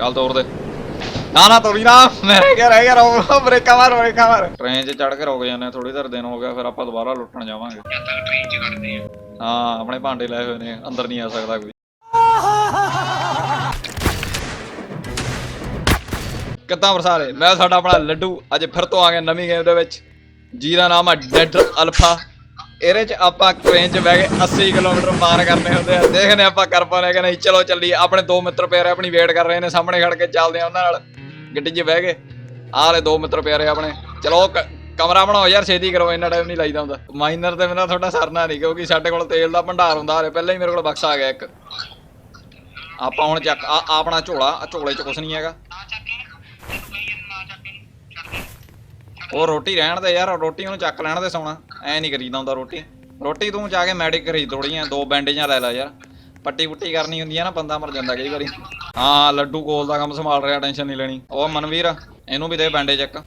ਚੱਲ ਤੋੜ ਦੇ। ਨਾ ਨਾ ਤੋੜੀ ਨਾ। ਮੇਰੇ ਘਰ ਰਹਿ ਗਿਆ ਰੋ ਬ੍ਰੇਕਾਂ ਮਾਰ ਬ੍ਰੇਕਾਂ ਮਾਰ। ਟ੍ਰੇਨ 'ਚ ਚੜ ਕੇ ਰੁਕ ਜਾਂਦੇ ਥੋੜੀ ਦੇਰ ਦਿਨ ਹੋ ਗਿਆ ਫਿਰ ਆਪਾਂ ਦੁਬਾਰਾ ਲੁੱਟਣ ਜਾਵਾਂਗੇ। ਜਦ ਤੱਕ ਟ੍ਰੇਨ 'ਚ ਕੱਢਦੇ ਆ ਹਾਂ ਆਪਣੇ ਭਾਂਡੇ ਲਏ ਹੋਏ ਨੇ ਅੰਦਰ ਨਹੀਂ ਆ ਸਕਦਾ ਕੋਈ। ਕਿੱਦਾਂ ਵਰਸਾਰੇ? ਮੈਂ ਸਾਡਾ ਆਪਣਾ ਲੱਡੂ ਅੱਜ ਫਿਰ ਤੋਂ ਆ ਗਿਆ ਨਵੀਂ ਗੇਮ ਦੇ ਵਿੱਚ। ਜਿਹਦਾ ਨਾਮ ਹੈ ਡੈਡ ਅਲਫਾ। ਇਹਦੇ ਚ ਆਪਾਂ ਟ੍ਰੇਨ 'ਚ ਬਹਿ ਕੇ 80 ਕਿਲੋਮੀਟਰ ਪਾਰ ਕਰਨੇ ਹੁੰਦੇ ਆ। ਦੇਖਦੇ ਆਪਾਂ ਕਰ ਪਾਉਣੇ ਕਿ ਨਹੀਂ। ਚਲੋ ਚੱਲੀ ਆਪਣੇ ਦੋ ਮਿੱਤਰ ਪਿਆਰੇ ਆਪਣੀ ਵੇਟ ਕਰ ਰਹੇ ਨੇ। ਸਾਹਮਣੇ ਖੜ ਕੇ ਚੱਲਦੇ ਆ ਉਹਨਾਂ ਨਾਲ। ਗੱਡੀ 'ਚ ਬਹਿ ਕੇ। ਆਹ ਵਾਲੇ ਦੋ ਮਿੱਤਰ ਪਿਆਰੇ ਆਪਣੇ। ਚਲੋ ਕਮਰਾ ਬਣਾਓ ਯਾਰ, ਛੇਤੀ ਕਰੋ। ਇੰਨਾ ਟਾਈਮ ਨਹੀਂ ਲਾਈਦਾ ਹੁੰਦਾ। ਮਾਈਨਰ ਤੇ ਬਿਨਾਂ ਤੁਹਾਡਾ ਸਰਨਾ ਨਹੀਂ, ਕਿਉਂਕਿ ਸਾਡੇ ਕੋਲ ਤੇਲ ਦਾ ਭੰਡਾਰ ਹੁੰਦਾ ਹਰੇ ਪਹਿਲਾਂ ਹੀ ਮੇਰੇ ਕੋਲ ਬਕਸਾ ਆ ਗਿਆ ਇੱਕ। ਆਪਾਂ ਹੁਣ ਚੱਕ ਆਪਣਾ ਝੋਲਾ। ਝੋਲੇ 'ਚ ਕੁਛ ਨਹੀਂ ਹੈਗਾ ਨਾ ਚੱਕੇ ਤੈਨੂੰ ਕਹੀ ਜਾਂਦਾ ਨਾ ਚੱਕੇ ਛੱਡ ਦੇ ਉਹ ਰੋਟੀ ਰਹਿਣ ਦੇ ਯਾਰ, ਰੋਟੀ ਉਹਨੂੰ ਚੱਕ ਲੈਣ ਦੇ ਸੌਣਾ ਐ ਨਹੀਂ ਕਰੀਦਾ ਹੁੰਦਾ ਰੋਟੀ। ਰੋਟੀ ਤੂੰ ਜਾ ਕੇ ਮੈਡੀਕ ਖਰੀਦ ਥੋੜੀਆਂ ਦੋ ਬੈਂਡੇਜਾਂ ਲੈ ਲੈ ਯਾਰ। ਪੱਟੀ ਪੁੱਟੀ ਕਰਨੀ ਹੁੰਦੀ ਆ ਨਾ, ਬੰਦਾ ਮਰ ਜਾਂਦਾ ਕਈ ਵਾਰੀ। ਹਾਂ, ਲੱਡੂ ਕੋਲ ਦਾ ਕੰਮ ਸੰਭਾਲ ਰਿਹਾ ਟੈਨਸ਼ਨ ਨਹੀਂ ਲੈਣੀ। ਉਹ ਮਨਵੀਰ, ਇਹਨੂੰ ਵੀ ਦੇ ਬੈਂਡੇਜ ਇੱਕ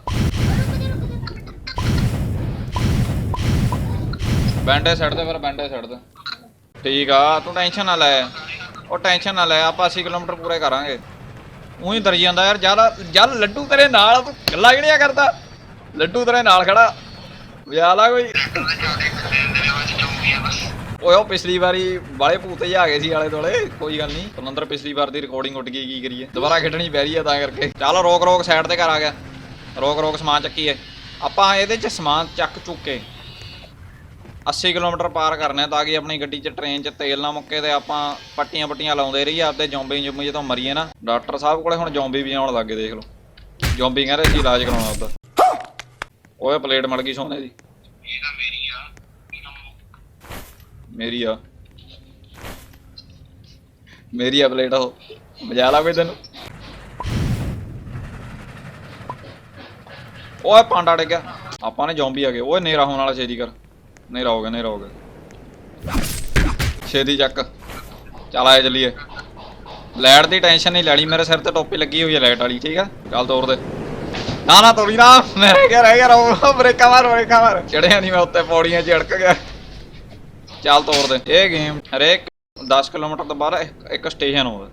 ਬੈਂਡੇਜ ਛੱਡ ਦੇ ਫਿਰ ਬੈਂਡੇਜ ਛੱਡ ਦੇ। ਠੀਕ ਆ, ਤੂੰ ਟੈਨਸ਼ਨ ਨਾ ਲੈ। ਉਹ ਟੈਨਸ਼ਨ ਨਾ ਲੈ, ਆਪਾਂ 80 ਕਿਲੋਮੀਟਰ ਪੂਰੇ ਕਰਾਂਗੇ। ਉਹੀ ਡਰ ਜਾਂਦਾ ਯਾਰ ਜਲ ਜਲ ਲੱਡੂ ਤੇਰੇ ਨਾਲ ਤੂੰ ਗੱਲਾਂ ਕਿਹੜੀਆਂ ਕਰਦਾ? ਲੱਡੂ ਤੇਰੇ ਨਾਲ ਖੜਾ। ਵਿਆਹ ਲਾ ਕੋਈ। ਓਏ, ਉਹ ਪਿਛਲੀ ਵਾਰੀ ਬਾਲੇ ਭੂਤ ਹੀ ਆ ਗਏ ਸੀ ਆਲੇ ਦੁਆਲੇ, ਕੋਈ ਗੱਲ ਨਹੀਂ। ਪਨੰਦਰ ਪਿਛਲੀ ਵਾਰ ਦੀ ਰਿਕਾਰਡਿੰਗ ਉੱਡ ਗਈ, ਕੀ ਕਰੀਏ। ਦੁਬਾਰਾ ਖੇਡਣੀ ਪੈ ਰਹੀ ਆ ਤਾਂ ਕਰਕੇ। ਚੱਲ ਰੋਕ ਰੋਕ ਸਾਈਡ ਤੇ ਘਰ ਆ ਗਿਆ। ਰੋਕ ਰੋਕ ਸਮਾਨ ਚੱਕੀਏ। ਆਪਾਂ ਇਹਦੇ 'ਚ ਸਮਾਨ ਚੱਕ ਚੁੱਕੇ। 80 ਕਿਲੋਮੀਟਰ ਪਾਰ ਕਰਨਾ ਤਾਂ ਕਿ ਆਪਣੀ ਗੱਡੀ 'ਚ ਟ੍ਰੇਨ 'ਚ ਤੇਲ ਨਾ ਮੁੱਕੇ ਤੇ ਆਪਾਂ ਪੱਟੀਆਂ ਪੱਟੀਆਂ ਲਾਉਂਦੇ ਰਹੀਏ ਆਪਦੇ ਜੌਂਬੀ ਜੁੰਬੀ ਜਦੋਂ ਮਰੀਏ ਨਾ। ਡਾਕਟਰ ਸਾਹਿਬ ਕੋਲੇ ਹੁਣ ਜੌਂਬੀ ਵੀ ਆਉਣ ਲੱਗੇ ਦੇਖ ਲਓ। ਜੌਂਬੀ ਕਹਿੰਦੇ ਸੀ ਇਲਾਜ ਕਰਾਉਣਾ ਆਪਦਾ ਓਏ ਪਲੇਟ ਮੜ ਗਈ ਸੋਨੇ ਦੀ। ਇਹ ਤਾਂ ਮੇਰੀ ਆ ਮੇਰੀ ਆ। ਮੇਰੀ ਆ ਪਲੇਟ ਉਹ। ਮਜਾ ਲਾ ਕੋਈ ਤੈਨੂੰ। ਓਏ ਪਾਂਡਾ ਡਿੱਗ ਗਿਆ। ਆਪਾਂ ਨੇ ਜ਼ੋਂਬੀ ਆ ਗਏ। ਓਏ ਨੇਰਾ ਹੋਣ ਵਾਲਾ ਛੇਤੀ ਕਰ। ਨੇਰਾ ਹੋ ਗਿਆ ਨੇਰਾ ਹੋ ਗਿਆ। ਛੇਤੀ ਚੱਕ। ਚੱਲ ਆਏ ਚੱਲੀਏ। ਲਾਈਟ ਦੀ ਟੈਨਸ਼ਨ ਨਹੀਂ ਲੈਣੀ। ਮੇਰੇ ਸਿਰ ਤੇ ਟੋਪੀ ਲੱਗੀ ਹੋਈ ਹੈ ਲਾਈਟ ਵਾਲੀ। ਠੀਕ ਆ? ਚੱਲ ਤੋੜ ਦੇ। ਨਾ ਨਾ ਤੋੜੀ ਨਾ ਮੇਰੇ ਘਰ ਰਹਿ ਗਿਆ ਰੋ ਬ੍ਰੇਕਾਂ ਮਾਰ ਬ੍ਰੇਕਾਂ ਮਾਰ। ਚੜਿਆ ਨਹੀਂ ਮੈਂ ਉੱਤੇ, ਪੌੜੀਆਂ 'ਚ ਗਿਆ ਚੱਲ ਤੋੜ ਦੇ। ਇਹ ਗੇਮ ਹਰੇਕ 10 ਕਿਲੋਮੀਟਰ ਤੋਂ ਬਾਅਦ ਇੱਕ- ਸਟੇਸ਼ਨ ਹੋਵੇ।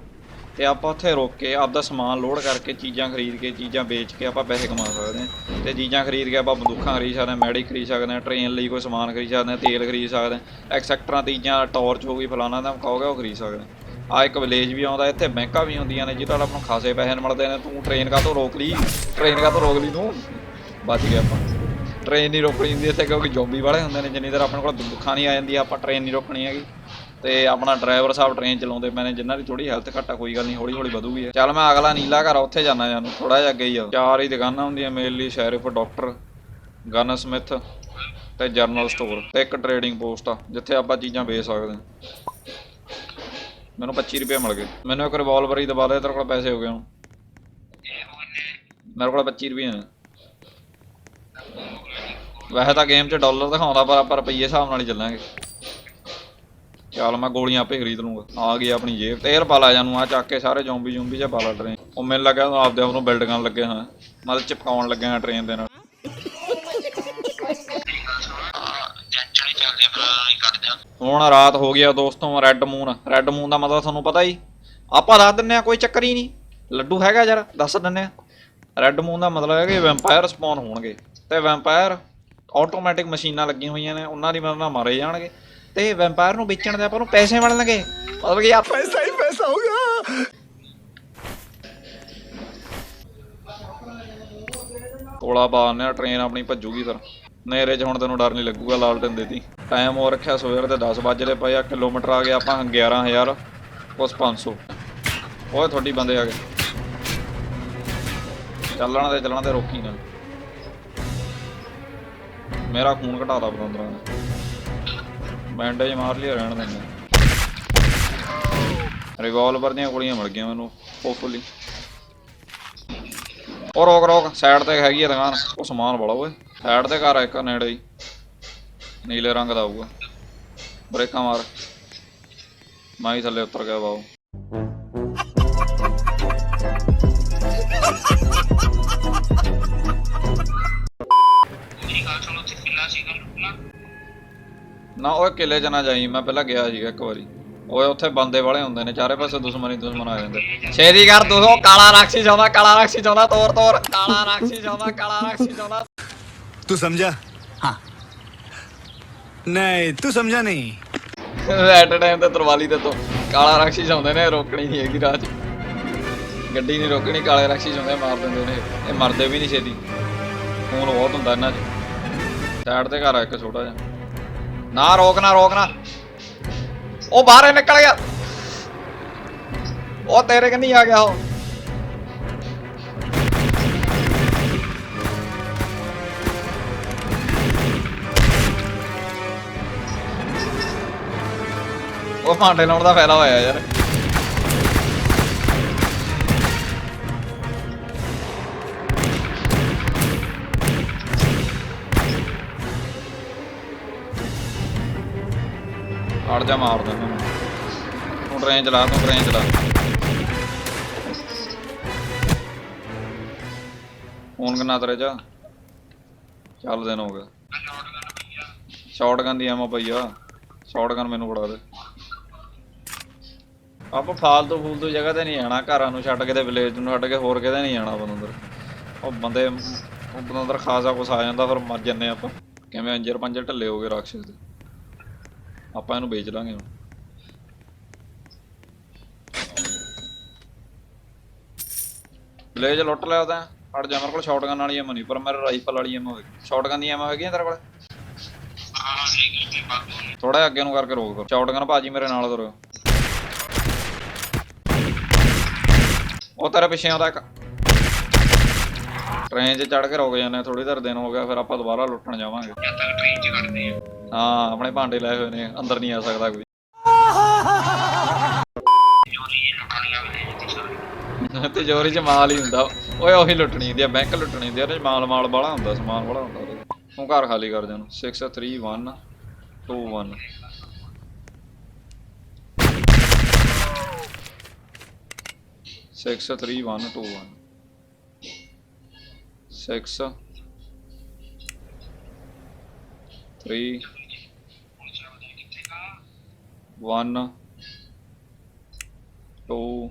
ਤੇ ਆਪਾਂ ਉੱਥੇ ਰੁਕ ਕੇ ਆਪਦਾ ਸਮਾਨ ਲੋਡ ਕਰਕੇ ਚੀਜ਼ਾਂ ਖਰੀਦ ਕੇ, ਚੀਜ਼ਾਂ ਵੇਚ ਕੇ ਆਪਾਂ ਪੈਸੇ ਕਮਾ ਸਕਦੇ ਹਾਂ। ਤੇ ਚੀਜ਼ਾਂ ਖਰੀਦ ਕੇ ਆਪਾਂ ਬੰਦੂਕਾਂ ਖਰੀਦ ਸਕਦੇ ਹਾਂ, ਮੈਡੀ ਖਰੀਦ ਸਕਦੇ ਹਾਂ ਟ੍ਰੇਨ ਲਈ ਕੋਈ ਸਮਾਨ ਖਰੀਦ ਸਕਦੇ ਹਾਂ, ਤੇਲ ਖਰੀਦ ਸਕਦੇ ਹਾਂ ਐਕਸੈਕਟਰਾਂ ਤੀਜਾਂ ਟਾਰਚ ਹੋ ਗਈ, ਫਲਾਣਾ ਦਾ ਕਹੋਗੇ ਉਹ ਖਰੀਦ ਸਕਦੇ ਹਾਂ। ਆ ਇੱਕ ਵਿਲੇਜ ਵੀ ਆਉਂਦਾ ਇੱਥੇ ਬੈਂਕਾਂ ਵੀ ਆਉਂਦੀਆਂ ਨੇ ਜਿਹਦੇ ਨਾਲ ਆਪਾਂ ਨੂੰ ਖਾਸੇ ਪੈਸੇ ਮਿਲਦੇ ਨੇ। ਤੂੰ ਟ੍ਰੇਨ ਕਾ ਤੋਂ ਰੋਕ ਲਈ? ਟ੍ਰੇਨ ਕਾ ਤੋਂ ਰੋਕ ਲਈ ਤੂੰ? ਬਚ ਗਿਆ ਆਪਾਂ। ਟ੍ਰੇਨ ਨਹੀਂ ਰੋਕਣੀ ਹੁੰਦੀ ਇੱਥੇ ਕਿਉਂਕਿ ਜੋਬੀ ਵਾਲੇ ਹੁੰਦੇ ਨੇ ਜਿੰਨੀ ਦੇਰ ਆਪਣੇ ਕੋਲ ਬੰਦੂਕਾਂ ਨਹੀਂ ਆ ਜਾਂਦੀ ਆਪਾਂ ਟ੍ਰੇਨ ਨਹੀਂ ਰੋਕਣੀ ਹੈਗੀ। ਤੇ ਆਪਣਾ ਡਰਾਈਵਰ ਸਾਹਿਬ ਟ੍ਰੇਨ ਚਲਾਉਂਦੇ ਪਏ ਨੇ ਜਿਨ੍ਹਾਂ ਦੀ ਥੋੜੀ ਹੈਲਥ ਘੱਟ ਆ ਕੋਈ ਗੱਲ ਨਹੀਂ ਹੌਲੀ ਹੌਲੀ ਵਧੂਗੀ ਚੱਲ ਮੈਂ ਅਗਲਾ ਨੀਲਾ ਘਰ ਆ, ਉੱਥੇ ਜਾਣਾ ਜਾਨੂੰ ਥੋੜਾ ਜਿਹਾ ਅੱਗੇ ਹੀ ਆ। ਚਾਰ ਹੀ ਦੁਕਾਨਾਂ ਹੁੰਦੀਆਂ ਮੇਰੇ ਲਈ ਸ਼ੈਰਿਫ ਡਾਕਟਰ ਗਨ ਸਮਿਥ ਤੇ ਜਰਨਲ ਸਟੋਰ ਤੇ ਇੱਕ ਟ੍ਰੇਡਿੰਗ ਪੋਸਟ ਆ ਜਿੱਥੇ ਆਪਾਂ ਚੀਜ਼ਾਂ ਵੇਚ ਸਕਦੇ ਹਾਂ। ਮੈਨੂੰ 25 ਰੁਪਏ ਮਿਲ ਗਏ। ਮੈਨੂੰ ਇੱਕ ਰਿਵਾਲਵਰ ਹੀ ਦਬਾ ਦੇ ਤੇਰੇ ਕੋਲ ਪੈਸੇ ਹੋ ਗਏ ਹੁਣ। ਮੇਰੇ ਕੋਲ 25 ਰੁਪਏ ਨੇ। ਵੈਸੇ ਤਾਂ ਗੇਮ 'ਚ ਡਾਲਰ ਦਿਖਾਉਂਦਾ ਪਰ ਆਪਾਂ ਰੁਪਈਏ ਹਿਸਾਬ ਨਾਲ ਹੀ ਚੱਲਾਂਗੇ। ਚੱਲ ਮੈਂ ਗੋਲੀਆਂ ਆਪੇ ਖਰੀਦ ਲੂੰਗਾ। ਆ ਗਈ ਆਪਣੀ ਜੇਬ। ਤੇਲ ਪਾ ਲਾ ਜਾਨੂੰ ਆ ਚੱਕ ਕੇ ਸਾਰੇ ਜ਼ੋਂਬੀ ਜ਼ੋਂਬੀ ਜਿਹਾ ਪਾ ਲਾ ਟ੍ਰੇਨ ਉਹ ਮੈਨੂੰ ਲੱਗਾ ਤੂੰ ਆਪਦੇ ਆਪ ਨੂੰ ਬਿਲਡ ਕਰਨ ਲੱਗੇ ਹਾਂ ਮਤਲਬ ਚਿਪਕਾਉਣ ਲੱਗੇ ਹਾਂ ਟ੍ਰੇਨ ਦੇ ਨਾਲ। ਚੱਲਦੇ ਆ ਹੁਣ ਰਾਤ ਹੋ ਗਿਆ ਦੋਸਤੋ ਰੈੱਡ ਮੂਨ ਰੈੱਡ ਮੂਨ ਦਾ ਮਤਲਬ ਤੁਹਾਨੂੰ ਪਤਾ ਹੀ। ਆਪਾਂ ਦੱਸ ਦਿੰਨੇ ਆ ਕੋਈ ਚੱਕਰ ਹੀ ਨਹੀਂ। ਲੱਡੂ ਹੈਗਾ ਯਾਰ ਦੱਸ ਦਿੰਨੇ ਆ ਰੈੱਡ ਮੂਨ ਦਾ ਮਤਲਬ ਹੈ ਕਿ ਵੈਂਪਾਇਰ ਸਪਾਉਨ ਹੋਣਗੇ। ਤੇ ਵੈਂਪਾਇਰ ਆਟੋਮੈਟਿਕ ਮਸ਼ੀਨਾਂ ਲੱਗੀਆਂ ਹੋਈਆਂ ਨੇ ਉਹਨਾਂ ਦੀ ਮਦਦ ਨਾਲ ਮਾਰੇ ਜਾਣਗੇ। ਤੇ ਵੈਂਪਾਇਰ ਨੂੰ ਵੇਚਣ ਦੇ ਆਪਾਂ ਨੂੰ ਪੈਸੇ ਮਿਲਣਗੇ। ਮਤਲਬ ਕਿ ਆਪਾਂ ਪੈਸਾ ਹੀ ਪੈਸਾ ਹੋਗਾ ਕੋਲਾ ਆ ਟ੍ਰੇਨ ਆਪਣੀ ਭੱਜੂਗੀ ਫਿਰ। ਨੇਰੇ 'ਚ ਹੁਣ ਤੈਨੂੰ ਡਰ ਨਹੀਂ ਲੱਗੂਗਾ ਲਾਲਟਨ ਦੇਤੀ ਟਾਈਮ ਹੋ ਰੱਖਿਆ ਸਵੇਰ ਦੇ 10 ਵਜੇ ਪਏ ਆ, ਕਿਲੋਮੀਟਰ ਆ ਗਿਆ ਆਪਾਂ 11000 ਕੁਛ 500 ਓਏ, ਤੁਹਾਡੀ ਬੰਦੇ ਆ ਗਏ। ਚੱਲਣਾ ਦੇ ਚੱਲਣਾ ਦੇ, ਰੋਕੀ ਨਾ। ਮੇਰਾ ਖੂਨ ਘਟਾਦਾ ਬਤੰਦਰਾਂ ਨੇ। ਬੈਂਡੇਜ ਮਾਰ ਲਿਆ ਰਹਿਣ ਦਿੰਦੇ ਰਿਵਾਲਵਰ ਦੀਆਂ ਗੋਲੀਆਂ ਮਿਲ ਗਈਆਂ ਮੈਨੂੰ ਹੋਪਫੁਲੀ ਉਹ ਰੋਕ ਰੋਕ ਸਾਈਡ ਤੇ ਹੈਗੀ ਆ ਦੁਕਾਨ। ਉਹ ਸਮਾਨ ਬੜਾ ਓਏ। ਸਾਈਡ ਤੇ ਘਰ ਇੱਕ ਨੇੜੇ ਹੀ। ਨੀਲੇ ਰੰਗ ਦਾ ਆਊਗਾ। ਬ੍ਰੇਕਾਂ ਮਾਰ। ਮੈਂ ਥੱਲੇ ਉਤਰ ਗਿਆ ਬਾਉ ਨਾ ਉਹ ਕਿਲੇ ਚ ਨਾ ਜਾਈ ਮੈਂ ਪਹਿਲਾਂ ਗਿਆ ਸੀਗਾ ਇੱਕ ਵਾਰੀ। ਉਹ ਉੱਥੇ ਬੰਦੇ ਵਾਲੇ ਹੁੰਦੇ ਨੇ ਚਾਰੇ ਪਾਸੇ ਦੁਸ਼ਮਣੀ ਦੁਸ਼ਮਣ ਆ ਜਾਂਦੇ। ਛੇਦੀ ਕਰ ਦੋਸਤੋ ਕਾਲਾ ਰਾਖਸੀ ਜਾਉਂਦਾ ਕਾਲਾ ਰਾਖਸੀ ਜਾਉਂਦਾ ਤੋਰ ਤੋਰ। ਕਾਲਾ ਰਾਖਸੀ ਜਾਉਂਦਾ ਕਾਲਾ ਰਾਖਸੀ ਜਾਉਂਦਾ ਤੂੰ ਸਮਝਿਆ? ਹਾਂ। ਨਹੀਂ, ਤੂੰ ਸਮਝਾ ਨਹੀਂ। ਐਟ ਟਾਈਮ ਤੇ ਤਰਵਾਲੀ ਤੇ ਤੋਂ ਕਾਲਾ ਰਾਖਸ਼ੀ ਜਾਂਦੇ ਨੇ, ਰੋਕਣੀ ਨਹੀਂ ਹੈਗੀ ਰਾਹ ਗੱਡੀ ਨਹੀਂ ਰੋਕਣੀ, ਕਾਲੇ ਰਾਖਸ਼ੀ ਜਾਂਦੇ ਮਾਰ ਦਿੰਦੇ ਨੇ। ਇਹ ਮਰਦੇ ਵੀ ਨਹੀਂ ਛੇਤੀ। ਖੂਨ ਬਹੁਤ ਹੁੰਦਾ ਇਹਨਾਂ 'ਚ। ਸਾਈਡ ਤੇ ਘਰ ਇੱਕ ਛੋਟਾ ਜਿਹਾ। ਨਾ ਰੋਕਣਾ ਰੋਕਣਾ ਉਹ ਬਾਹਰ ਨਿਕਲ ਗਿਆ। ਉਹ ਤੇਰੇ ਕੰਨੀ ਆ ਗਿਆ ਉਹ। ਉਹ ਭਾਂਡੇ ਲਾਉਣ ਦਾ ਫਾਇਦਾ ਹੋਇਆ ਯਾਰ। ਅੜ ਜਾ ਮਾਰ ਦੇ ਮੈਨੂੰ ਤੂੰ ਟ੍ਰੇਨ ਚਲਾ ਤੂੰ ਟ੍ਰੇਨ ਚਲਾ। ਫੋਨ ਕਿੰਨਾ ਤੇਰੇ ਚ? ਚੱਲ ਦਿਨ ਹੋ ਗਿਆ ਸ਼ਾਟਗਨ ਦੀ ਐਮੋ ਪਈ ਆ। ਸ਼ਾਟਗਨ ਮੈਨੂੰ ਫੜਾ ਦੇ। ਆਪਾਂ ਫਾਲਤੂ ਫੂਲਤੂ ਜਗ੍ਹਾ ਤੇ ਨਹੀਂ ਜਾਣਾ ਘਰਾਂ ਨੂੰ ਛੱਡ ਕੇ ਤੇ ਵਿਲੇਜ ਨੂੰ ਛੱਡ ਕੇ ਹੋਰ ਕਿਤੇ ਨਹੀਂ ਜਾਣਾ ਬੰਦਰ ਉਹ ਬੰਦੇ ਉਹ ਬੰਦਰ ਖਾਸਾ ਕੁਛ ਆ ਜਾਂਦਾ ਫਿਰ ਮਰ ਜੰਨੇ ਆਪਾਂ। ਕਿਵੇਂ ਅੰਜਰ ਪੰਜਰ ਢੱਲੇ ਹੋ ਗਏ ਰਾਖਸ਼ ਦੇ। ਆਪਾਂ ਇਹਨੂੰ ਵੇਚ ਲਾਂਗੇ ਹੁਣ। ਵਿਲੇਜ ਲੁੱਟ ਲਿਆ ਤਾਂ। ਹਟ ਜਾ ਮੇਰੇ ਕੋਲ ਸ਼ਾਟਗਨ ਵਾਲੀ ਐਮੋ ਨਹੀਂ ਪਰ ਮੇਰੇ ਰਾਈਫਲ ਵਾਲੀ ਐਮੋ ਹੈਗੀ। ਸ਼ਾਟਗਨ ਦੀ ਐਮੋ ਹੈਗੀ ਆ ਤੇਰੇ ਕੋਲ? ਥੋੜਾ ਅੱਗੇ ਨੂੰ ਕਰਕੇ ਰੋਕ ਫਿਰ ਸ਼ਾਟਗਨ ਭਾਜੀ ਮੇਰੇ ਨਾਲ ਤੁਰਿਓ ਉਹ ਤੇਰੇ ਪਿੱਛੇ ਆਉਂਦਾ ਇੱਕ। ਟ੍ਰੇਨ 'ਚ ਚੜ ਕੇ ਰੁਕ ਜਾਂਦੇ ਥੋੜੀ ਦੇਰ ਦਿਨ ਹੋ ਗਿਆ ਫਿਰ ਆਪਾਂ ਦੁਬਾਰਾ ਲੁੱਟਣ ਜਾਵਾਂਗੇ। ਜਦ ਤੱਕ ਟ੍ਰੇਨ 'ਚ ਕੱਢਦੇ ਆ। ਹਾਂ ਆਪਣੇ ਭਾਂਡੇ ਲਏ ਹੋਏ ਨੇ ਅੰਦਰ ਨਹੀਂ ਆ ਸਕਦਾ ਕੋਈ। ਸਾਰੇ ਤਿਜੋਰੀ 'ਚ ਮਾਲ ਹੀ ਹੁੰਦਾ। ਓਏ ਉਹੀ ਲੁੱਟਣੀ ਹੁੰਦੀ ਆ ਬੈਂਕ ਲੁੱਟਣੀ ਹੁੰਦੀ ਆ ਉਹਦੇ 'ਚ ਮਾਲ ਮਾਲ ਬਾਲਾ ਹੁੰਦਾ ਸਮਾਨ ਬਾਲਾ ਹੁੰਦਾ ਉਹਦੇ। 'ਚ। ਤੂੰ ਘਰ ਖਾਲੀ ਕਰ ਜਾਨੂੰ 631 21 Six three one two one. Six three one two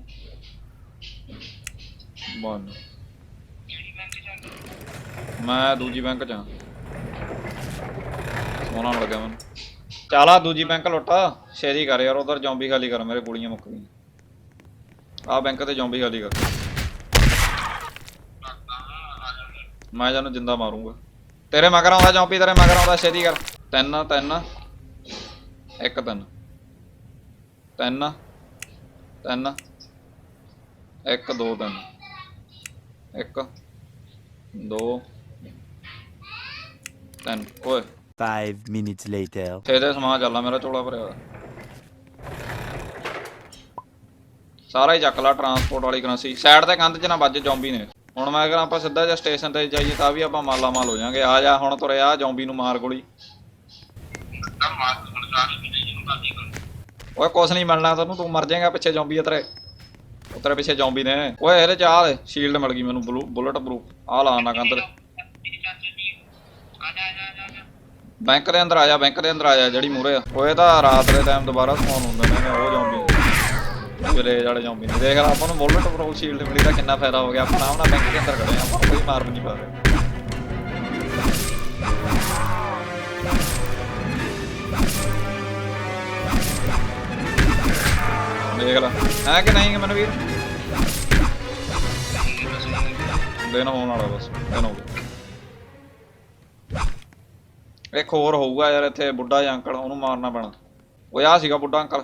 one. ਕਿਹੜੀ ਬੈਂਕ 'ਚ ਜਾਂਦੇ ਮੈਂ ਦੂਜੀ ਬੈਂਕ ਚ ਆ ਸੋਨਾ ਲੱਗਾ ਮੈਨੂੰ ਚੱਲ ਆ ਦੂਜੀ ਬੈਂਕ ਲੁੱਟਾ ਛੇਤੀ ਕਰ ਯਾਰ, ਉਧਰ ਜ਼ੋਂਬੀ ਖਾਲੀ ਕਰ, ਮੇਰੇ ਗੋਲੀਆਂ ਮੁੱਕ ਗਈਆਂ ਆ ਬੈਂਕ ਤੇ ਜ਼ੋਂਬੀ ਖਾਲੀ ਕਰ। ਮੈਂ ਜਾਨੂੰ ਜਿੰਦਾ ਮਾਰੂੰਗਾ। ਤੇਰੇ ਮਗਰ ਆਉਂਦਾ ਜ਼ੋਂਬੀ ਤੇਰੇ ਮਗਰ ਆਉਂਦਾ ਛੇਤੀ ਕਰ। ਤਿੰਨ ਤਿੰਨ। ਇੱਕ ਤਿੰਨ। ਤਿੰਨ। ਤਿੰਨ। ਇੱਕ ਦੋ ਤਿੰਨ। ਇੱਕ ਦੋ। ਤਿੰਨ। ਓਏ। Five minutes later. ਤੇਰੇ ਸਮਾਨ ਚੱਲਾ ਮੇਰਾ ਝੋਲਾ ਭਰਿਆ ਹੋਇਆ। ਸਾਰਾ ਹੀ ਚੱਕ ਲਾ ਟਰਾਂਸਪੋਰਟ ਵਾਲੀ ਕਰੰਸੀ। ਸਾਈਡ ਤੇ ਕੰਧ 'ਚ ਨਾ ਵੱਜ ਜ਼ੋਂਬੀ ਨੇ। ਹੁਣ ਮੈਂ ਕਹਿੰਦਾ ਆਪਾਂ ਸਿੱਧਾ ਜਿਹਾ ਸਟੇਸ਼ਨ ਤੇ ਜਾਈਏ ਤਾਂ ਵੀ ਆਪਾਂ ਮਾਲਾ ਮਾਲ ਹੋ ਜਾਾਂਗੇ। ਆ ਜਾ, ਹੁਣ ਤੁਰਿਆ ਜ਼ੋਂਬੀ ਨੂੰ ਮਾਰ ਗੋਲੀ। ਓਏ, ਕੁਛ ਨਹੀਂ ਮਿਲਣਾ ਤੈਨੂੰ, ਤੂੰ ਮਰ ਜਾਏਗਾ ਪਿੱਛੇ ਜ਼ੋਂਬੀ ਆ ਤੇਰੇ ਉਹ ਪਿੱਛੇ ਜ਼ੋਂਬੀ ਨੇ। ਓਏ, ਇਹਦੇ ਚ ਸ਼ੀਲਡ ਮਿਲ ਗਈ ਮੈਨੂੰ ਬੁਲਟ ਪ੍ਰੂਫ ਆ ਲਾ ਨਾ ਕੰਧ। ਆ ਬੈਂਕ ਦੇ ਅੰਦਰ ਆ ਜਾ, ਬੈਂਕ ਦੇ ਅੰਦਰ ਆ ਜਾ, ਜਿਹੜੀ ਮੂਰੇ ਆ। ਓਏ ਤਾਂ ਰਾਤ ਦੇ ਟਾਈਮ ਦੁਬਾਰਾ ਸਪਾਉਣ ਹੁੰਦੇ ਨੇ, ਉਹ ਜ਼ੋਂਬੀ ਵਿਲੇਜ ਵਾਲੇ ਜ਼ੋਂਬੀ ਨੇ। ਦੇਖ ਲੈ, ਆਪਾਂ ਨੂੰ ਬੁਲਟ ਪ੍ਰੂਫ ਸ਼ੀਲਡ ਮਿਲੀ ਦਾ ਕਿੰਨਾ ਫਾਇਦਾ ਹੋ ਗਿਆ। ਆਪਾਂ ਆਰਾਮ ਨਾਲ ਬੈਂਕ ਦੇ ਅੰਦਰ ਖੜੇ ਆਪਾਂ ਕੋਈ ਮਾਰ ਵੀ ਨਹੀਂ ਪਾ ਰਿਹਾ। ਦੇਖ ਲੈ, ਹੈ ਕਿ ਨਹੀਂ ਮੈਨੂੰ ਵੀਰ? ਹੋਣ ਵਾਲਾ ਬਸ ਦਿਨ ਹੋ ਇੱਕ ਹੋਰ ਹੋਊਗਾ ਯਾਰ, ਇੱਥੇ ਬੁੱਢਾ ਜਾਂ ਅੰਕਲ, ਉਹਨੂੰ ਮਾਰਨਾ ਪੈਣਾ। ਉਹ ਆ ਸੀਗਾ ਬੁੱਢਾ ਅੰਕਲ।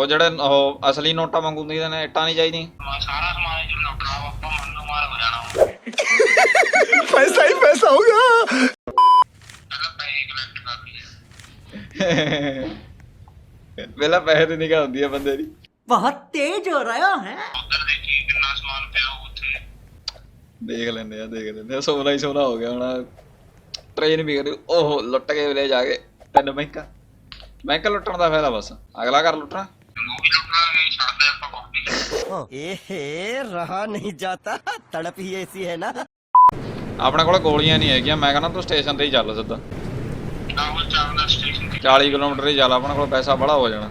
ਉਹ ਜਿਹੜੇ ਉਹ ਅਸਲੀ ਨੋਟਾਂ ਮੰਗੂਦੀਆਂ ਨੇ ਇੱਟਾਂ ਨਹੀਂ ਚਾਹੀਦੀਆਂ ਸਮਾਨ ਸਾਰਾ ਸਮਾਨ ਜਿਹੜਾ ਲੁੱਟਣਾ ਵਾ ਆਪਾਂ ਮੰਨੋ ਮਾਰ ਹੋ ਜਾਣਾ ਵਾ। पैसा ही पैसा होगा ਪਹਿਲਾਂ ਪੈਸੇ ਕਲੈਕਟ ਕਰ ਲਈਏ ਵੇਲਾ ਪੈਸੇ ਦੀ ਨਿਗਾਹ ਹੁੰਦੀ ਆ ਬੰਦੇ ਦੀ बहुत तेज हो रहा है ਉਧਰ ਦੇਖੀ ਕਿੰਨਾ ਸਮਾਨ ਪਿਆ ਉੱਥੇ ਦੇਖ ਲੈਂਦੇ ਆ ਦੇਖ ਲੈਂਦੇ ਆ ਸੋਨਾ ਹੀ ਸੋਨਾ ਹੋ ਗਿਆ ਹੁਣ ਟ੍ਰੇਨ ਵੀ ਕਰੀ ਓਹ ਲੁੱਟ ਕੇ ਵੇਲੇ ਜਾ ਕੇ ਤਿੰਨ ਬੈਂਕਾਂ ਬੈਂਕ ਲੁੱਟਣ ਦਾ ਫਾਇਦਾ ਬਸ ਅਗਲਾ ਘਰ ਲੁੱਟਣਾ ਉਹ ਵੀ ਲੁੱਟਣਾ ਛੱਡਦੇ ਆਪਾਂ ਇਹ ਰਹਾ ਨਹੀਂ ਜਾਤਾ। ਤੜਪ ਹੀ ਐਸੀ ਹੈ ਨਾ। ਆਪਣੇ ਕੋਲ ਗੋਲੀਆਂ ਨਹੀਂ ਹੈਗੀਆਂ। ਮੈਂ ਕਹਿੰਦਾ ਤੂੰ ਸਟੇਸ਼ਨ ਤੇ ਹੀ ਚੱਲ ਸਿੱਧਾ। ਰਾਹੁਲ ਚਾਵਲਾ 40 ਕਿਲੋਮੀਟਰ ਹੀ ਚੱਲ। ਆਪਣੇ ਕੋਲ ਪੈਸਾ ਬੜਾ ਹੋ ਜਾਣਾ।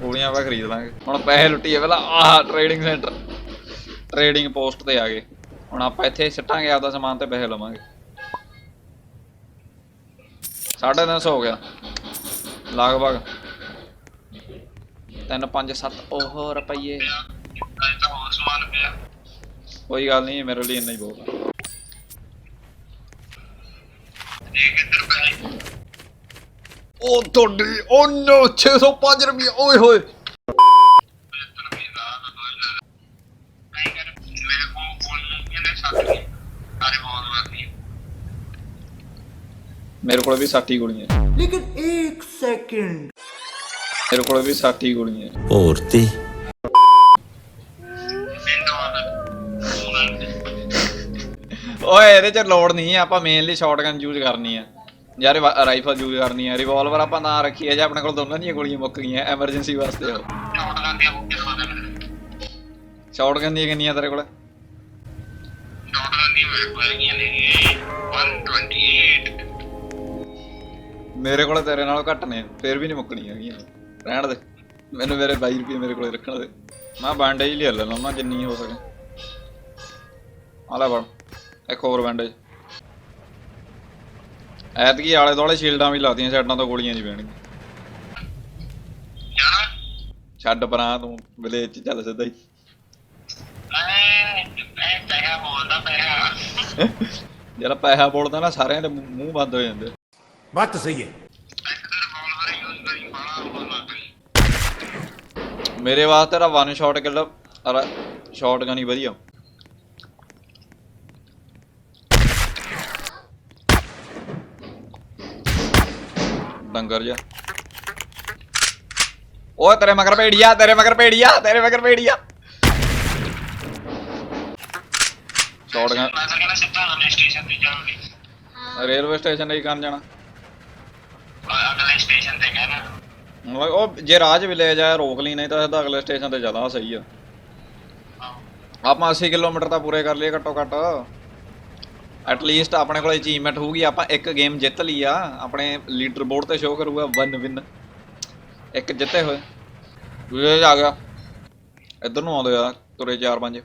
ਗੋਲੀਆਂ ਆਪਾਂ ਖਰੀਦ ਲਾਂਗੇ। ਹੁਣ ਪੈਸੇ ਲੁੱਟੀਏ ਪਹਿਲਾਂ। ਆਹ ਟ੍ਰੇਡਿੰਗ ਸੈਂਟਰ ਟ੍ਰੇਡਿੰਗ ਪੋਸਟ ਤੇ ਆ ਗਏ। ਹੁਣ ਆਪਾਂ ਇੱਥੇ ਸਿੱਟਾਂਗੇ। ਆਪਦਾ ਸਮਾਨ ਤੇ ਪੈਸੇ ਲਵਾਂਗੇ। 350 ਹੋ ਗਿਆ। ਲਗਭਗ। 3 5 7 ਓਹੋ ਰੁਪਈਏ। ਅਜੇ ਤਾਂ ਹੋਰ ਸਮਾਨ ਪਿਆ ਕੋਈ ਗੱਲ ਨਹੀਂ ਮੇਰੇ ਲਈ ਇੰਨਾ ਹੀ ਬਹੁਤ ਆ ਇਹ ਕਿੱਧਰ ਪਏ ਉਹ ਤੁਹਾਡੀ ਉਹ ਨੋ 605 ਰੁਪਏ ਓਏ ਹੋਏ ਨਹੀਂ ਕਰ ਮੇਰੇ ਕੋਲ ਕੋਲ ਇਹਨੇ ਸਾਥ ਅਰੇ ਬਹੁਤ ਵਾਦੀ ਮੇਰੇ ਕੋਲ ਵੀ 60 ਗੋਲੀਆਂ लेकिन एक सेकंड ਮੇਰੇ ਕੋਲ ਵੀ 60 ਗੋਲੀਆਂ Orti. ਪਿੰਡ ਓਏ ਇਹਦੇ ਚ ਲੋੜ ਨਹੀਂ ਹੈ ਆਪਾਂ ਮੇਨਲੀ ਸ਼ਾਟਗਨ ਯੂਜ਼ ਕਰਨੀ ਆ। ਯਾਰ ਰਾਈਫਲ ਯੂਜ਼ ਕਰਨੀ ਆ ਰਿਵਾਲਵਰ ਆਪਾਂ ਨਾ ਰੱਖੀਏ ਜੇ ਆਪਣੇ ਕੋਲ ਦੋਨਾਂ ਦੀਆਂ ਗੋਲੀਆਂ ਮੁੱਕ ਗਈਆਂ ਐਮਰਜੈਂਸੀ ਵਾਸਤੇ ਉਹ ਸ਼ਾਟਗਨ ਦੀਆਂ ਕਿੰਨੀਆਂ ਤੇਰੇ ਕੋਲ? ਮੇਰੇ ਕੋਲ ਹੈਗੀਆਂ ਨੇ 128 ਮੇਰੇ ਕੋਲ ਤੇਰੇ ਨਾਲੋਂ ਘੱਟ ਨੇ ਫੇਰ ਵੀ ਨਹੀਂ ਮੁੱਕਣੀਆਂ ਹੈਗੀਆਂ। ਰਹਿਣ ਦੇ ਮੈਨੂੰ ਮੇਰੇ 22 ਰੁਪਏ ਮੇਰੇ ਕੋਲੇ ਰੱਖਣ ਦੇ। ਮੈਂ ਬਾਂਡੇਜ ਲਿਆ ਲੈਣਾ ਮੈਂ ਜਿੰਨੀ ਹੋ ਸਕੇ। ਆ ਲੈ ਬੜ ਇੱਕ ਹੋਰ ਬੈਂਡੇਜ ਐਤਕੀ ਆਲੇ ਦੋਲੇ ਸ਼ੀਲਡਾਂ ਵੀ ਲਾਤੀਆਂ ਸਾਈਡਾਂ ਤੋਂ ਗੋਲੀਆਂ ਜੀ ਪੈਣਗੀਆਂ। ਛੱਡ ਪਰਾਂ ਤੂੰ ਵਿਲੇਜ ਚੱਲ ਸਿੱਧਾ ਹੀ। ਜਿਹੜਾ ਪੈਸਾ ਬੋਲਦਾ ਨਾ ਸਾਰਿਆਂ ਦੇ ਮੂੰਹ ਬੰਦ ਹੋ ਜਾਂਦੇ। ਬੱਤ ਸਹੀ ਹੈ। ਮੇਰੇ ਵਾਸਤੇ ਤਾਂ ਵਨ ਸ਼ਾਟ ਕਿਲ ਸ਼ਾਟ ਹੀ ਵਧੀਆ। ਡੰਗਰ ਜਾ ਓਏ ਤੇਰੇ ਮਗਰ ਭੇੜੀਆ ਤੇਰੇ ਮਗਰ ਭੇੜੀਆ ਤੇਰੇ ਮਗਰ ਭੇੜੀਆ। ਸ਼ਾਟਗਨ ਮੈਂ ਤਾਂ ਕਹਿੰਦਾ ਸਿੱਧਾ ਅਗਲੇ ਸਟੇਸ਼ਨ ਤੇ ਜਾਣ ਲਈ ਰੇਲਵੇ ਸਟੇਸ਼ਨ ਜਾਣਾ ਅਗਲੇ ਸਟੇਸ਼ਨ ਤੇ ਕਹਿਣਾ। ਓਏ ਉਹ ਜੇ ਰਾਜ ਵਿਲੇਜ ਆ ਰੋਕ ਲਈ ਨਹੀਂ ਤਾਂ ਸਿੱਧਾ ਅਗਲੇ ਸਟੇਸ਼ਨ ਤੇ ਚੱਲਾਂ ਸਹੀ ਆ। ਆਪਾਂ 80 ਕਿਲੋਮੀਟਰ ਤਾਂ ਪੂਰੇ ਕਰ ਲਈਏ ਘੱਟੋ ਘੱਟ। ਐਟਲੀਸਟ ਆਪਣੇ ਕੋਲ ਅਚੀਵਮੈਂਟ ਹੋਊਗੀ, ਆਪਾਂ ਇੱਕ ਗੇਮ ਜਿੱਤ ਲਈ ਆ, ਆਪਣੇ ਲੀਡਰ ਬੋਰਡ ਤੇ ਸ਼ੋਅ ਕਰੂਗਾ 1 ਵਿਨ ਇੱਕ ਜਿੱਤੇ ਹੋਏ। ਵਿਲੇਜ ਆ ਗਿਆ। ਇੱਧਰ ਨੂੰ ਆਉਂਦੇ ਆ, ਤੁਰੇ 4 5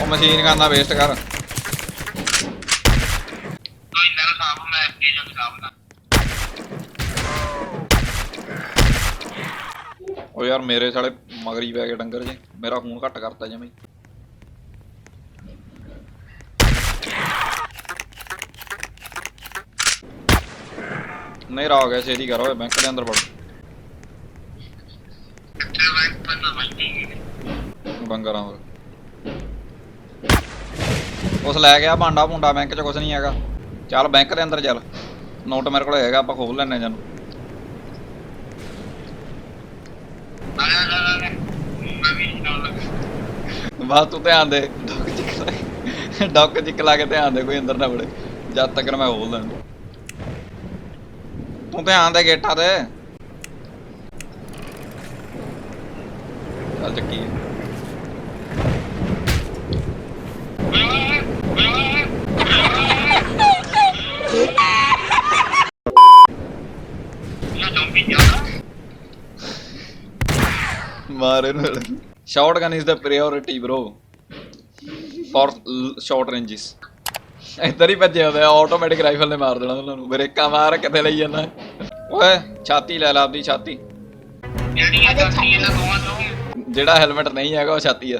ਉਹ ਮਸ਼ੀਨ ਗਨ ਦਾ ਵੇਸਟ ਕਰ। ਉਹ ਯਾਰ ਮੇਰੇ ਸਾਲੇ ਮਗਰੀ ਪੈ ਗਏ ਡੰਗਰ ਜੇ। ਮੇਰਾ ਖੂਨ ਘੱਟ ਕਰਤਾ ਜਮੇ ਨਹੀਂ ਹੋ ਗਿਆ ਛੇਤੀ ਕਰ ਓਏ ਬੈਂਕ ਦੇ ਅੰਦਰ ਵੜ। ਬੰਗਰਾਂ ਹੋਰ। ਉਸ ਲੈ ਗਿਆ ਭਾਂਡਾ ਭੁੰਡਾ ਬੈਂਕ 'ਚ ਕੁਝ ਨਹੀਂ ਹੈਗਾ। ਚੱਲ ਬੈਂਕ ਦੇ ਅੰਦਰ ਚੱਲ। ਨੋਟ ਮੇਰੇ ਕੋਲ ਹੈਗਾ ਆਪਾਂ ਖੋਲ ਲੈਣੇ ਜਾਨੂੰ ਬਸ ਤੂੰ ਧਿਆਨ ਦੇ ਡੱਕ ਚਿੱਕ ਲਾ ਡੱਕ ਚਿੱਕ ਲਾ ਕੇ ਧਿਆਨ ਦੇ ਕੋਈ ਅੰਦਰ ਨਾ ਵੜੇ। ਜਦ ਤੱਕ ਮੈਂ ਖੋਲ ਲੈਣ ਤੂੰ ਧਿਆਨ ਦੇ ਗੇਟਾਂ ਤੇ। ਚੱਲ ਚੱਕੀ ਮਾਰੇ ਨੂੰ shotgun is the priority bro for short ranges ਇੱਧਰ ਹੀ ਭੱਜੇ ਹੁੰਦੇ ਆ ਆਟੋਮੈਟਿਕ ਰਾਈਫਲ ਨੇ ਮਾਰ ਦੇਣਾ ਉਹਨਾਂ ਬ੍ਰੇਕਾਂ ਮਾਰ ਕਿੱਥੇ ਲਈ ਜਾਂਦਾ? ਓਏ, ਛਾਤੀ ਲੈ ਲਾ ਆਪਦੀ ਛਾਤੀ। ਜਿਹੜੀ ਇਹ ਦੱਸੀ ਇਹਨਾਂ ਦੋਵਾਂ ਤੋਂ ਜਿਹੜਾ ਹੈਲਮਟ ਨਹੀਂ ਹੈਗਾ, ਉਹ ਛਾਤੀ ਆ।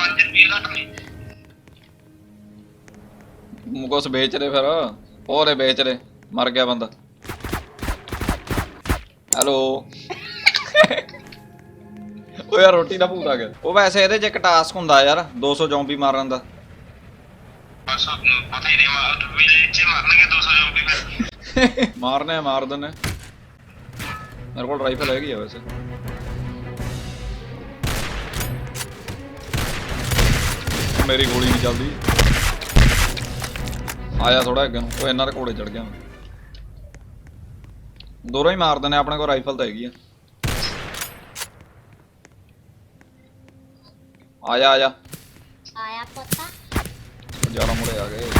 5 ਰੁਪਏ ਘੱਟ ਨਹੀਂ ਕੁਛ ਵੇਚ ਦੇ ਫਿਰ। ਹੋਰੇ ਵੇਚ ਦੇ। ਮਰ ਗਿਆ ਬੰਦਾ। ਹੈਲੋ ਓ ਯਾਰ ਰੋਟੀ ਦਾ ਭੂਤ ਆ ਗਿਆ। ਉਹ ਵੈਸੇ ਇਹਦੇ 'ਚ ਇੱਕ ਟਾਸਕ ਹੁੰਦਾ ਯਾਰ 200 ਜ਼ੋਂਬੀ ਮਾਰਨ ਦਾ। ਬਸ ਸਭ ਨੂੰ ਪਤਾ ਹੀ ਨਹੀਂ ਮਾਰ ਵੀ ਚ ਮਾਰਨਗੇ 200 ਜ਼ੋਂਬੀ ਫਿਰ। ਮਾਰਨੇ ਆ, ਮਾਰ ਦਿੰਨੇ। ਮੇਰੇ ਕੋਲ ਰਾਈਫਲ ਹੈਗੀ ਆ ਵੈਸੇ। ਮੇਰੀ ਗੋਲੀ ਨਹੀਂ ਚੱਲਦੀ। ਆਇਆ ਥੋੜਾ ਅੱਗੇ ਨੂੰ। ਉਹ ਇਹਨਾਂ ਦੇ ਘੋੜੇ ਚੜ ਗਿਆ। ਮੈਂ। ਦੋਰੋਂ ਹੀ ਮਾਰ ਦਿੰਨੇ ਆਪਣੇ ਕੋਲ ਰਾਈਫਲ ਤਾਂ ਹੈਗੀ ਆ। ਆ ਜਾ ਆ ਜਾ। ਆਇਆ ਪਤਾ। ਜ਼ਿਆਦਾ ਮੁੜੇ ਆ ਗਏ।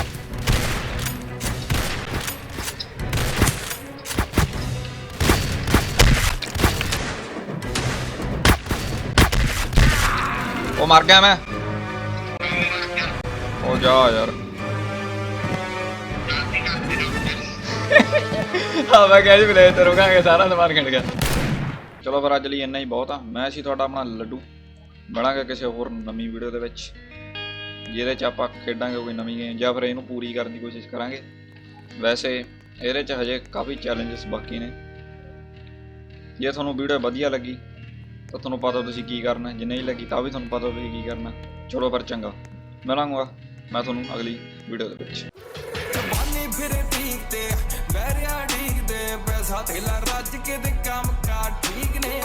ਉਹ ਮਰ ਗਿਆ ਮੈਂ। ਉਹ ਜਾ ਯਾਰ। ਹਾਂ ਮੈਂ ਕਿਹਾ ਜੀ ਬਲੇ ਤੇ ਰੁਕਾਂਗੇ ਸਾਰਾ ਸਮਾਨ ਖਿੰਡ ਗਿਆ। ਚਲੋ ਫਿਰ ਅੱਜ ਲਈ ਇੰਨਾ ਹੀ ਬਹੁਤ ਆ। ਮੈਂ ਸੀ ਤੁਹਾਡਾ ਆਪਣਾ ਲੱਡੂ। ਮਿਲਾਂਗੇ ਕਿਸੇ ਹੋਰ ਨਵੀਂ ਵੀਡੀਓ ਦੇ ਵਿੱਚ, ਜਿਹਦੇ ਚ ਆਪਾਂ ਖੇਡਾਂਗੇ ਕੋਈ ਨਵੀਂ ਗੇਮ ਜਾਂ ਫਿਰ ਇਹਨੂੰ ਪੂਰੀ ਕਰਨ ਦੀ ਕੋਸ਼ਿਸ਼ ਕਰਾਂਗੇ। ਵੈਸੇ ਇਹਦੇ ਚ ਹਜੇ ਕਾਫੀ ਚੈਲੰਜਸ ਬਾਕੀ ਨੇ। ਜੇ ਤੁਹਾਨੂੰ ਵੀਡੀਓ ਵਧੀਆ ਲੱਗੀ, ਤਾਂ ਤੁਹਾਨੂੰ ਪਤਾ ਤੁਸੀਂ ਕੀ ਕਰਨਾ, ਜੇ ਨਹੀਂ ਲੱਗੀ ਤਾਂ ਵੀ ਤੁਹਾਨੂੰ ਪਤਾ ਤੁਸੀਂ ਕੀ ਕਰਨਾ। ਚਲੋ ਪਰ ਚੰਗਾ। ਮਿਲਾਂਗਾ ਮੈਂ ਤੁਹਾਨੂੰ ਅਗਲੀ ਵੀਡੀਓ ਦੇ ਵਿੱਚ। ਜਵਾਨੀ ਫਿਰੇ ਠੀਕ ਤੇ ਬਹਿਰਿਆ ਠੀਕ ਦੇ ਪੈਸਾ ਥੇਲਾ ਰੱਜ ਕੇ ਤੇ ਕੰਮ ਕਾਰ ਠੀਕ ਨੇ।